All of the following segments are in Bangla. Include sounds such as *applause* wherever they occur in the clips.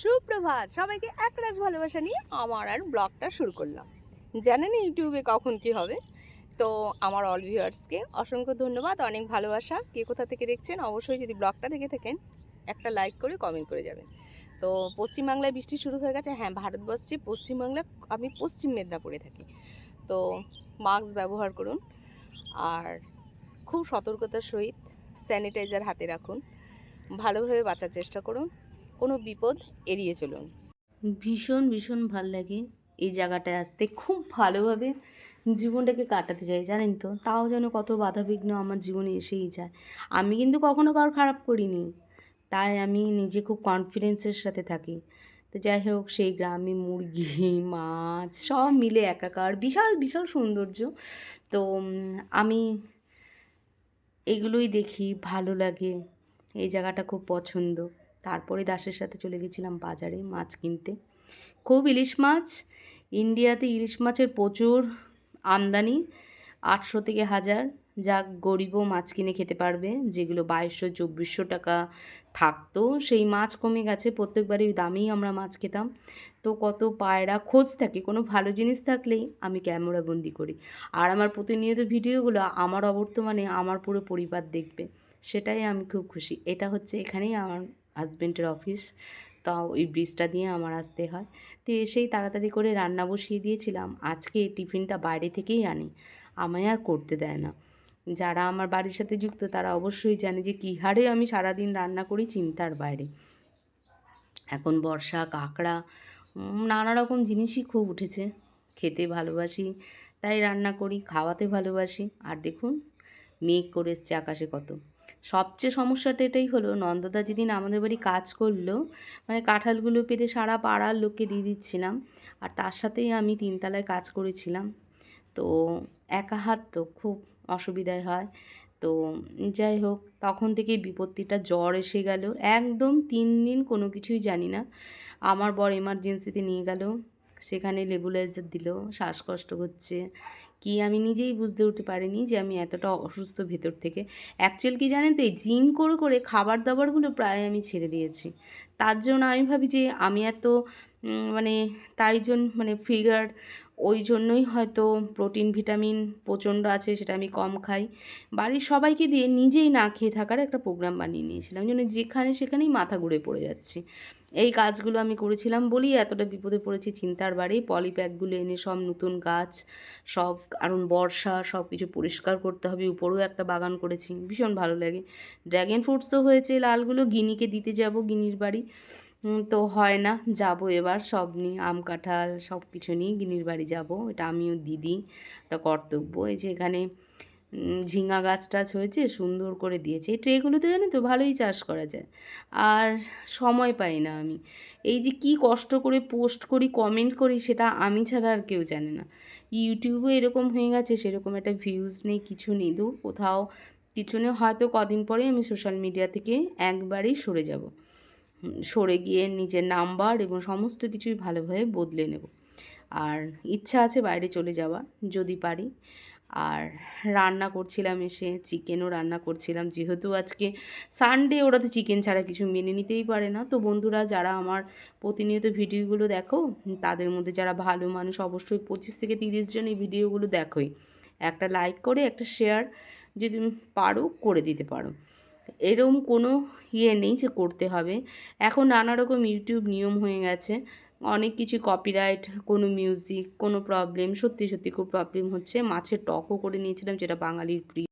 সুপ্রভাত। সবাইকে একরাশ ভালোবাসা নিয়ে আমার আর ব্লগটা শুরু করলাম। জানেন ইউটিউবে কখন কি হবে? তো আমার অল ভিউয়ার্সকে অসংখ্য ধন্যবাদ, অনেক ভালোবাসা। কে কোথা থেকে দেখছেন, অবশ্যই যদি ব্লগটা দেখে থাকেন, একটা লাইক করে কমেন্ট করে যাবেন। তো পশ্চিমবাংলায় বৃষ্টি শুরু হয়ে গেছে। হ্যাঁ ভারতবর্ষে পশ্চিমবাংলা, আমি পশ্চিম মেদিনীপুরে থাকি। তো মাস্ক ব্যবহার করুন আর খুব সতর্কতার সহিত স্যানিটাইজার হাতে রাখুন। ভালোভাবে বাঁচার চেষ্টা করুন। কোনো বিপদ এড়িয়ে চলুন। ভীষণ ভীষণ ভালো লাগে এই জায়গাটায় আসতে। খুব ভালোভাবে জীবনটাকে কাটাতে চাই, জানেন তো? তাও যেন কত বাধাবিঘ্ন আমার জীবনে এসেই যায়। আমি কিন্তু কখনো কারোর খারাপ করিনি। তাই আমি নিজে খুব কনফিডেন্সের সাথে থাকি। তো যাই হোক, সেই গ্রামে মুরগি, *laughs* মাছ সব মিলে একাকার, বিশাল বিশাল সৌন্দর্য। তো আমি এগুলোই দেখি, ভালো লাগে। এই জায়গাটা খুব পছন্দ। তারপরে দাসের সাথে চলে গেছিলাম বাজারে মাছ কিনতে। খুব ইলিশ মাছ, ইন্ডিয়াতে ইলিশ মাছের প্রচুর আমদানি, আটশো থেকে হাজার। যা গরিবও মাছ কিনে খেতে পারবে, যেগুলো বাইশশো, চব্বিশশো টাকা থাকতো। সেই মাছ কমে গেছে, প্রত্যেকবারই দামেই আমরা মাছ খেতাম। তো কত পায়রা, খোঁজ থাকে, কোনো ভালো জিনিস থাকলেই আমি ক্যামেরা বন্দি করি। আর আমার প্রতিনিয়ত ভিডিওগুলো আমার অবর্তমানে আমার পুরো পরিবার দেখবে, সেটাই আমি খুব খুশি। এটা হচ্ছে এখানেই আমার হাজব্যান্ডের অফিস। তাও ওই ব্রিজটা দিয়ে আমার আসতে হয়। তো এসেই তাড়াতাড়ি করে রান্না বসিয়ে দিয়েছিলাম। আজকে টিফিনটা বাইরে থেকেই আনি। আমায় আর করতে দেয় না। যারা আমার বাড়ির সাথে যুক্ত তারা অবশ্যই জানে যে কী হারে আমি সারাদিন রান্না করি চিন্তার বাইরে। এখন বর্ষা, কাঁকড়া নানা রকম জিনিসই খুব উঠেছে। খেতে ভালোবাসি, তাই রান্না করি, খাওয়াতে ভালোবাসি। আর দেখুন, মেঘ করে এসছে আকাশে কত। সবচেয়ে সমস্যাটা এটাই হলো, নন্দদা যেদিন আমাদের বাড়ি কাজ করল মানে কাঁঠালগুলো পেরে সারা পাড়ার লোককে দিয়ে দিচ্ছিলাম, আর তার সাথেই আমি তিনতলায় কাজ করেছিলাম। তো একা হাত তো খুব অসুবিধায় হয়। তো যাই হোক, তখন থেকেই বিপত্তিটা জ্বর এসে গেল। একদম তিন দিন কোনো কিছুই জানি না। আমার বর এমার্জেন্সিতে নিয়ে গেল। সেখানে লেবুলাইজার দিল, শ্বাসকষ্ট হচ্ছে। কি আমি নিজেই বুঝতে উঠতে পারিনি যে আমি এতটা অসুস্থ ভেতর থেকে। অ্যাকচুয়াল কি জানেন তো, এই জিম করে করে খাবার দাবারগুলো প্রায় আমি ছেড়ে দিয়েছি। তার জন্য আমি ভাবি যে আমি এত মানে তাই জন্য মানে ফিগার ওই জন্যই হয়তো প্রোটিন ভিটামিন প্রচণ্ড আছে, সেটা আমি কম খাই। বাড়ির সবাইকে দিয়ে নিজেই না খেয়ে থাকার একটা প্রোগ্রাম বানিয়ে নিয়েছিলাম। জন্য যেখানে সেখানেই মাথা ঘুরে পড়ে যাচ্ছি। এই কাজগুলো আমি করেছিলাম বলেই এতটা বিপদে পড়েছি চিন্তার বাড়ি। পলি প্যাকগুলো এনে সব নতুন গাছ, সব কারণ বর্ষা, সব কিছু পরিষ্কার করতে হবে। উপরেও একটা বাগান করেছি, ভীষণ ভালো লাগে। ড্র্যাগন ফ্রুটসও হয়েছে, লালগুলো গিনিকে দিতে যাব, গিনির বাড়ি। তো হয় না, যাব এবার সব নিয়ে, আম কাঁঠাল সব কিছু নিয়ে গিনির বাড়ি যাব। এটা আমিও দিদি, একটা কর্তব্য। এই যে এখানে ঝিঙা গাছ টাছ হয়েছে সুন্দর করে দিয়েছে। এই ট্রেগুলোতে জানো তো ভালোই চাষ করা যায়। আর সময় পাই না আমি। এই যে কি কষ্ট করে পোস্ট করি, কমেন্ট করি, সেটা আমি ছাড়া আর কেউ জানে না। ইউটিউবে এরকম হয়ে গেছে, সেরকম একটা ভিউজ নেই, কিছু নেই। দূর কোথাও কিছু নেই। হয়তো কদিন পরে আমি সোশ্যাল মিডিয়া থেকে একবারেই সরে যাব। সরে গিয়ে নিজের নাম্বার এবং সমস্ত কিছুই ভালোভাবে বদলে নেব। আর ইচ্ছা আছে বাইরে চলে যাওয়ার, যদি পারি। আর রান্না করছিলাম এসে চিকেনও রান্না করছিলাম। যেহেতু আজকে সানডে ওরা তো চিকেন ছাড়া কিছু মেনে নিতেই পারে না। তো বন্ধুরা, যারা আমার প্রতিনিয়ত ভিডিওগুলো দেখো, তাদের মধ্যে যারা ভালো মানুষ, অবশ্যই পঁচিশ থেকে তিরিশ জন এই ভিডিওগুলো দেখোই। একটা লাইক করে, একটা শেয়ার যদি পারো, করে দিতে পারো। এরকম কোনো ইয়ে নেই যে করতে হবে। এখন নানা রকম ইউটিউব নিয়ম হয়ে গেছে। অনেক কিছু কপিরাইট কোনো মিউজিক কোনো প্রবলেম সত্যি সত্যি খুব প্রবলেম হচ্ছে। মাছের টকও করে নিয়েছিলাম, যেটা বাঙালির প্রিয়।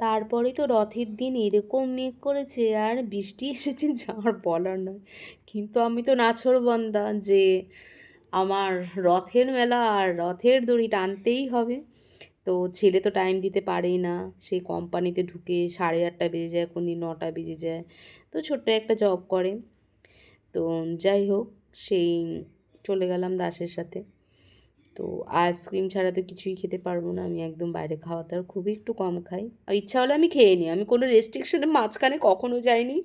তারপরে তো রথের দিন এরকম মেঘ করেছে, আর বৃষ্টি এসেছে আর বলার নয়। কিন্তু আমি তো নাছরবন্দা, যে আমার রথের মেলা আর রথের দড়ি টানতেই হবে। তো ছেলে তো টাইম দিতে পারেই না, সেই কোম্পানিতে ঢুকে সাড়ে আটটা বেজে যায় কোন দিন নটা বেজে যায়। তো ছোট্ট একটা জব করে। তো যাই হোক, সেই চলে গেলাম দাসের সাথে। তো আইসক্রিম ছাড়া তো কিছুই খেতে পারব না, আমি একদম বাইরে খাওয়া দাওয়া খুবই একটু কম খাই। আর ইচ্ছা হলে আমি খেয়ে নিই, আমি কোনো রেস্ট্রিকশনের মাঝখানে কখনো যাইনি,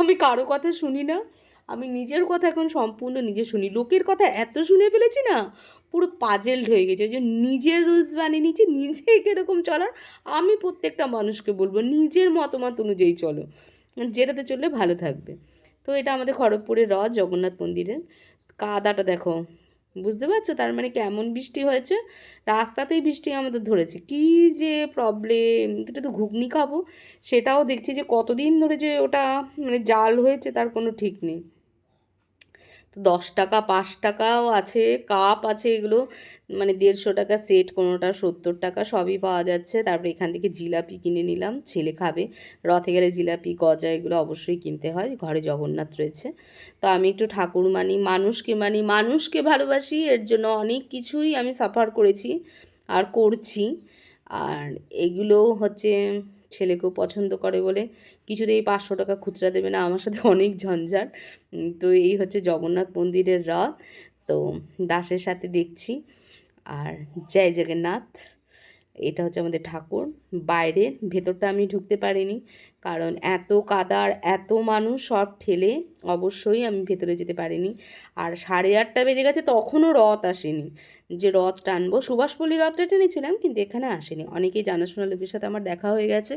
আমি কারও কথা শুনি না। আমি নিজের কথা এখন সম্পূর্ণ নিজে শুনি। লোকের কথা এত শুনে ফেলেছি না, পুরো পাজেলড হয়ে গেছে। ওই যে নিজের রুলস বানিয়ে নিয়েছি নিজে কীরকম চলার, আমি প্রত্যেকটা মানুষকে বলব, নিজের মতামত অনুযায়ী চলো। যেটাতে চললে ভালো থাকবে। তো এটা আমাদের খড়গপুরের রথ জগন্নাথ মন্দিরের। কাদাটা দেখো। বুঝতে পারছ? তার মানে কেমন বৃষ্টি হয়েছে? রাস্তাতেই বৃষ্টি আমাদের ধরেছে। কি যে প্রবলেম এটা তো ঘুগনি খাব। সেটাও দেখছি যে কতদিন ধরে যে ওটা মানে জাল হয়েছে, তার কোনো ঠিক নেই। তো দশ টাকা, পাঁচ টাকাও আছে, কাপ আছে এগুলো। মানে দেড়শো টাকা সেট কোনোটা সত্তর টাকা সবই পাওয়া যাচ্ছে। তারপরে এখান থেকে জিলাপি কিনে নিলাম, ছেলে খাবে। রথে গেলে জিলাপি, গজা এগুলো অবশ্যই কিনতে হয়, ঘরে জগন্নাথ রয়েছে। তো আমি একটু ঠাকুর মানি, মানুষকে মানি, মানুষকে ভালোবাসি, এর জন্য অনেক কিছুই আমি সাফার করেছি আর করছি। আর এগুলো হচ্ছে ছেলেকেও পছন্দ করে বলে কিছুতেই পাঁচশো টাকা খুচরা দেবে না, আমার সাথে অনেক ঝঞ্ঝাট। তো এই হচ্ছে জগন্নাথ মন্দিরের রথ। তো দাসের সাথে দেখছি। আর জয় জগন্নাথ। এটা হচ্ছে আমাদের ঠাকুর। বাইরে ভেতরটা আমি ঢুকতে পারিনি কারণ এত কাদার, এত মানুষ সব ঠেলে অবশ্যই আমি ভেতরে যেতে পারিনি। আর সাড়ে আটটা বেজে গেছে তখনও রথ আসেনি। যে রথ টানবো, সুভাষপল্লী রথটা টেনেছিলাম কিন্তু এখানে আসেনি। অনেকেই জানাশোনা লোকের সাথে আমার দেখা হয়ে গেছে।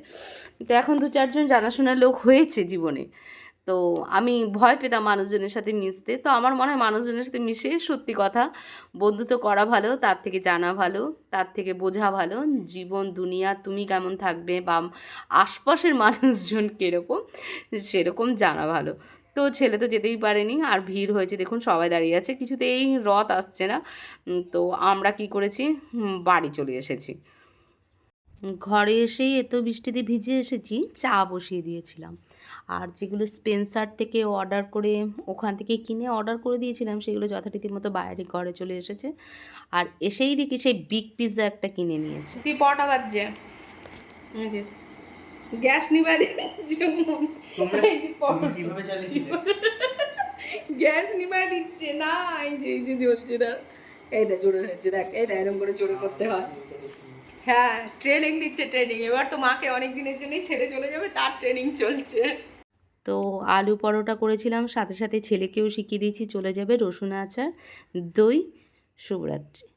তো এখন দু চারজন জানাশোনা লোক হয়েছে জীবনে। তো আমি ভয় পেতাম মানুষজনের সাথে মিশতে। তো আমার মনে হয় মানুষজনের সাথে মিশে সত্যি কথা, বন্ধুত্ব করা ভালো, তার থেকে জানা ভালো, তার থেকে বোঝা ভালো, জীবন, দুনিয়া, তুমি কেমন থাকবে বা আশপাশের *laughs* মানুষজন কীরকম, সেরকম জানা ভালো। তো ছেলে তো যেতেই পারেনি, আর ভিড় হয়েছে, দেখুন সবাই দাঁড়িয়ে আছে, কিছুতেই রথ আসছে না। তো আমরা কি করেছি? বাড়ি চলে এসেছি। ঘরে এসেই এত বৃষ্টিতে ভিজে এসেছি, চা বসিয়ে দিয়েছিলাম। আর যেগুলো স্পেন্সার থেকে অর্ডার করে ওখান থেকে কিনে অর্ডার করে দিয়েছিলাম সেগুলো যথারীতি মতো বাইরে ঘরে চলে এসেছে। আর এসেই দেখি সেই বিগ পিৎজা একটা কিনে নিয়েছে। তুই পটা বাজছে। এই যে গ্যাস নিবা গ্যাস নিবাই দিচ্ছে না এই যে এই যে জ্বলছে না এইটা জোরে হয়েছে দেখ এইটা এরকম করে জোরে করতে হয়। হ্যাঁ ট্রেনিং নিচ্ছে ট্রেনিং এবার তো মাকে অনেক দিনের জন্যই ছেড়ে চলে যাবে তার ট্রেনিং চলছে। তো আলু পরোটা করেছিলাম, সাথে সাথে ছেলেকেও শিখিয়ে দিয়েছি, চলে যাবে রসুন আচার, দই, শুভরাত্রি।